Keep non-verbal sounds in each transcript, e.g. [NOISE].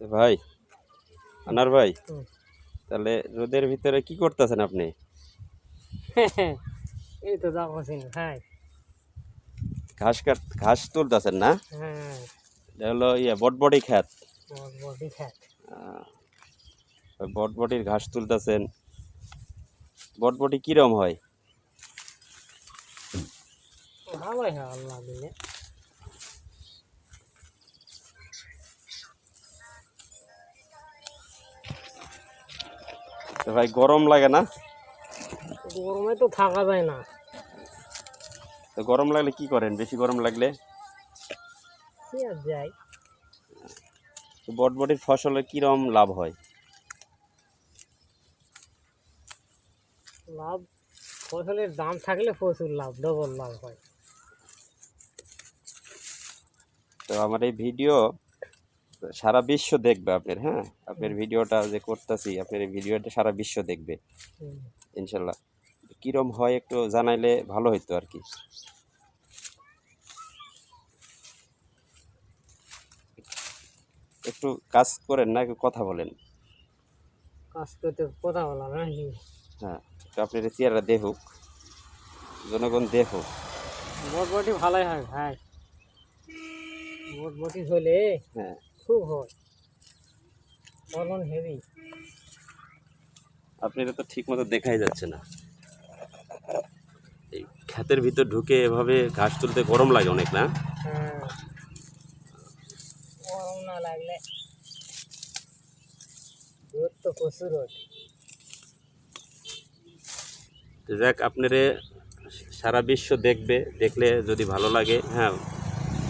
তো ভাই আনার ভাই তাহলে রোদের ভিতরে কি করতেছেন আপনি? [LAUGHS] এই তো যাব হ্যাঁ ঘাস কাট ঘাস তুলতেছেন না? হ্যাঁ। এটা হলো ইয়ে বটবটি খ্যাত বটবটির ঘাস তুলতেছেন। বটবটি কিরম হয়? ভালোই হয় আল্লাহ দিলে। ভাই গরম লাগে না? গরমে তো থাকা যায় না। তো গরম লাগলে কি করেন? বেশি গরম লাগলে? যাই। বটবটির ফসলে কিরম লাভ হয়? লাভ ফসলের দাম থাকলে প্রচুর লাভ ডবল লাভ হয়। তো আমার এই ভিডিও সারা বিশ্ব দেখবে আপনার হ্যাঁ? আপনার ভিডিওটা যে করতেছি আপনার এই ভিডিওটা সারা বিশ্ব দেখবে ইনশাল্লাহ। কিরম হয় একটু জানাইলে ভালো হইতো আর কি। একটু কাজ করেন না একটু কথা বলেন। কাজ করতে কথা বলা নাকি হ্যাঁ তো আপনার চেয়ারটা দেখুক জনগণ দেখুক। বটবটি ভালোই হয় ভাই। বটবটি হলে হ্যাঁ। খুব হয়। ফলন হেভি আপনার তো ঠিক মতো দেখাই যাচ্ছে না। এই ক্ষেতের ভিতর ঢুকে এভাবে ঘাস তুলতে গরম লাগে অনেক না? হ্যাঁ। গরম না লাগলে রোদ তো প্রচুর রোদ যাক আপনারে সারা বিশ্ব দেখবে দেখলে যদি ভালো লাগে হ্যাঁ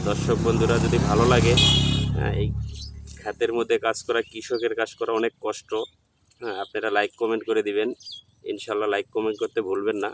দর্শক বন্ধুরা যদি ভালো লাগে এই খাতের মধ্যে কাজ করা, কৃষকের কাজ করা অনেক কষ্ট। হ্যাঁ আপনারা লাইক কমেন্ট করে দিবেন। ইনশাল্লাহ লাইক কমেন্ট করতে ভুলবেন না।